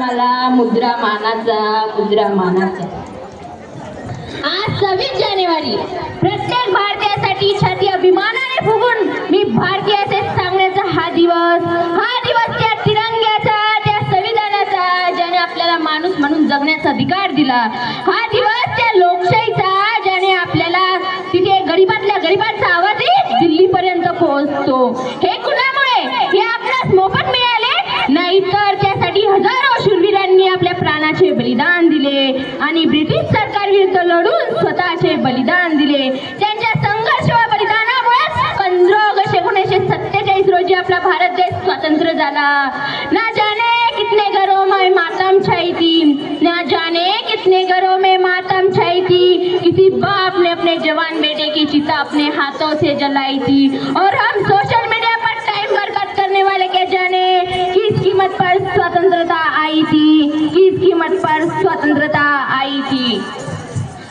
मला मुद्रा मानाचा मुद्रा मानाचा. आज सव्वीस जानेवारी. प्रत्येक भारतीयासाठी छाती अभिमानाने फुगून मी भारतीय असे सांगण्याचा हा दिवस हा दिवस त्या तिरंग्याचा त्या संविधानाचा ज्याने आपल्याला माणूस म्हणून जगण्याचा अधिकार दिला. हा दिवस स्वतःचे बलिदान दिले. आणि ब्रिटिश सरकार विरुद्ध लढून स्वतःचे बलिदान दिले. त्यांच्या संघर्ष व बलिदानामुळे पंधरा ऑगस्ट एकोणीसशे सत्तेचाळीस रोजी आपला भारत देश स्वतंत्र झाला. ना जाने कितने घरों में मातम छाई थी. ना जाने कितने घरों में मातम छाई थी. किसी बाप ने अपने जवान बेटे की चिता अपने हाथों से जलाई थी. और हम सो थी किस कीमत पर स्वतंत्रता आई थी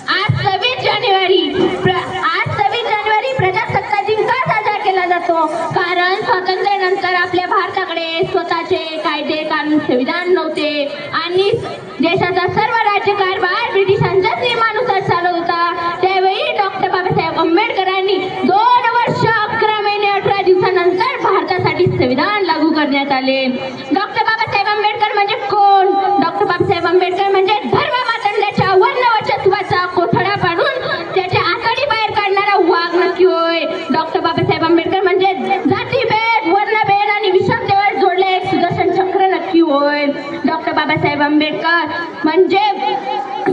आज सव्वीस जानेवारी प्र- आज सव्वीस जानेवारी प्रजासत्ताक दिन का साजरा केला जातो? कारण स्वातंत्र्यानंतर आपल्या भारताकडे स्वतःचे कायदे कानून संविधान नव्हते. आणि देशाचा सर्व राज्यकारभार ब्रिटिशांच्याच नियमानुसार चालत होता. त्यावेळी डॉक्टर बाबासाहेब आंबेडकरांनी दोन वर्ष अकरा महिने अठरा दिवसानंतर भारतासाठी संविधान लागू करण्यात आले डॉक्टर बाबासाहेब आंबेडकर म्हणजे कोण डॉक्टर बाबासाहेब आंबेडकर म्हणजे धर्म मातंड्याच्या वर्णवचत्वाचा कोथळा पाडून त्याच्या आतडी बाहेर काढणारा वाघ नक्की होय. डॉक्टर बाबासाहेब आंबेडकर म्हणजे जातीभेद वर्णभेद आणि विषमतेवर जोडले एक सुदर्शन चक्र नक्की होय. डॉक्टर बाबासाहेब आंबेडकर म्हणजे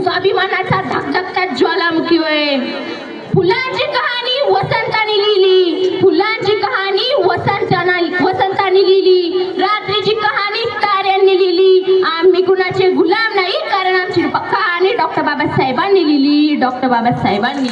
स्वाभिमानाचा धकधकता ज्वालामुखी होय. फुलांची कहाणी वसंताने लिहिली. फुलांची कहाणी वसंताना वसंताने लिहिली. बाबासाहेबांनी लिहिली डॉक्टर बाबासाहेबांनी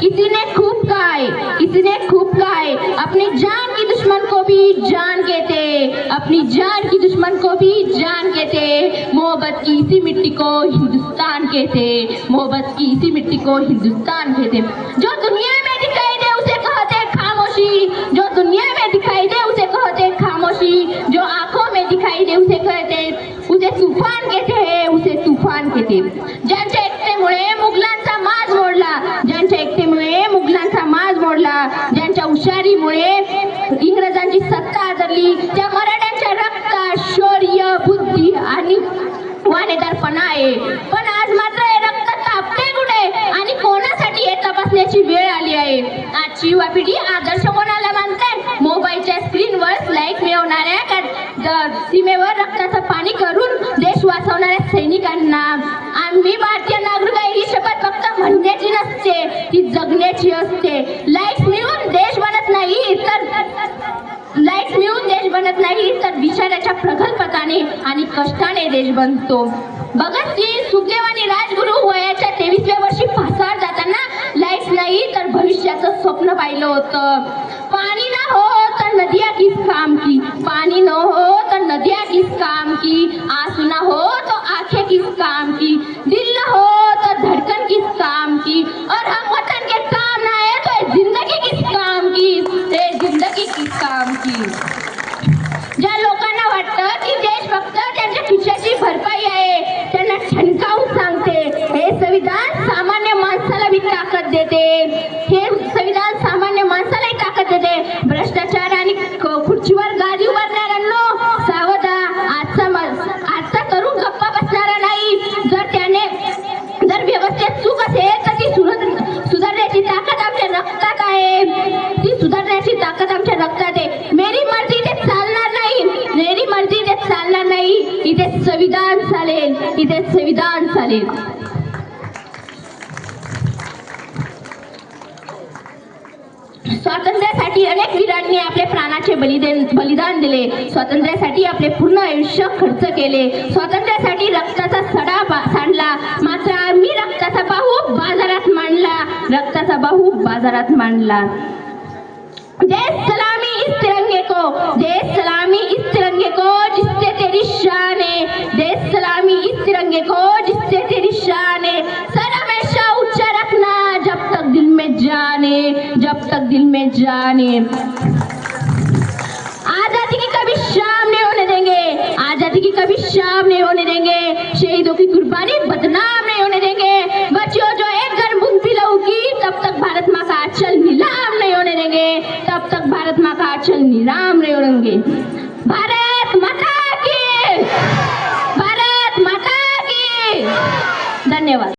किसी खूब कहा किसी ने खूब कहा अपनी जान की दुश्मन को भी जान कहते, अपनी जान की दुश्मन को भी जान कहते। मोहब्बत की इसी मिट्टी को हिंदुस्तान कहते, मोहब्बत की इसी मिट्टी को हिंदुस्तान कहते। जो दुनिया में दिखाई दे, उसे कहते खामोशी। जो दुनिया में दिखाई दे, उसे कहते खामोशी। जो आंखों उसे कहते उसे तूफान कहते हैं उसे तूफान कहते ज्यांच्या एकतेमुळे मुघलांचा माज मोडला ज्यांच्या एकतेमुळे मुघलांचा माज मोडला ज्यांच्या हुशारीमुळे इंग्रजांची सत्ता आदरली त्या मराठ्यांच्या रक्तात शौर्य बुद्धी आणि वानेदारपणा आहे. पण आज मात्र हे रक्त तापते कुठे? आणि कोणासाठी हे तपासण्याची वेळ आली आहे? आजची युवा पिढी आदर्श सीमेवर रक्ताचं पाणी करून देश वाचवणाऱ्या सैनिकांना आम्ही भारतीय नागरिक आहे ही शपथ फक्त म्हणण्याची नसते ती जगण्याची असते. लाईक मिळून देश बनत नाही तर लाइट मिळून देश बनत नाही तर विचाराच्या प्रगल्भताने आणि कष्टाने देश बनतो. भगतसिंग सुखदेव आणि राजगुरू वयाच्या तेवीसव्या वर्षी फासावर जाताना लाइट नाही तर भविष्याचं स्वप्न पाहिलं होतं. पाणी ना हो तर नदिया किस काम की. पाणी न हो ताकद देते. हे संविधान सामान्य माणसालाही ताकद देते. भ्रष्टाचार आणि खुर्चीवर गादी उभारणाऱ्यांनो सावधा आजचा आजचा तरुण गप्पा बसणारा नाही. जर त्याने जर व्यवस्थेत चूक असेल तर ती सुधार सुधारण्याची ताकद आमच्या रक्तात आहे. ती सुधारण्याची ताकद आमच्या रक्तात आहे. मेरी मर्जी ते चालणार नाही. मेरी मर्जी ते चालणार नाही. इथे संविधान चालेल. इथे संविधान चालेल. स्वातंत्र्यासाठी अनेक वीरांनी आपले प्राणाचे बलिदान बलिदान दिले. स्वातंत्र्यासाठी आपले पूर्ण आयुष्य खर्च केले. स्वातंत्र्यासाठी रक्ताचा सडा बा- सांडला. मात्र आम्ही रक्ताचा बाहू बाजारात मांडला. रक्ताचा बाहू बाजारात मांडला. जय सलामी इस तिरंगे को जय सलामी इस तिरंगे को जिससे तेरी शान है. जय सलामी इस तिरंगे को जिससे तेरी शान है. में जाने आज़ादी की कभी शाम नहीं होने देंगे। आज़ादी की कभी शाम नहीं होने देंगे। शहीदों की कुर्बानी, बदनाम नहीं होने देंगे। बच्चों जो एक घर बुन तब तक भारत माँ का अचल नीलाम नहीं होने देंगे। तब तक भारत माँ का अचल नीलाम नहीं होने भारत माता की, भारत माता की। धन्यवाद।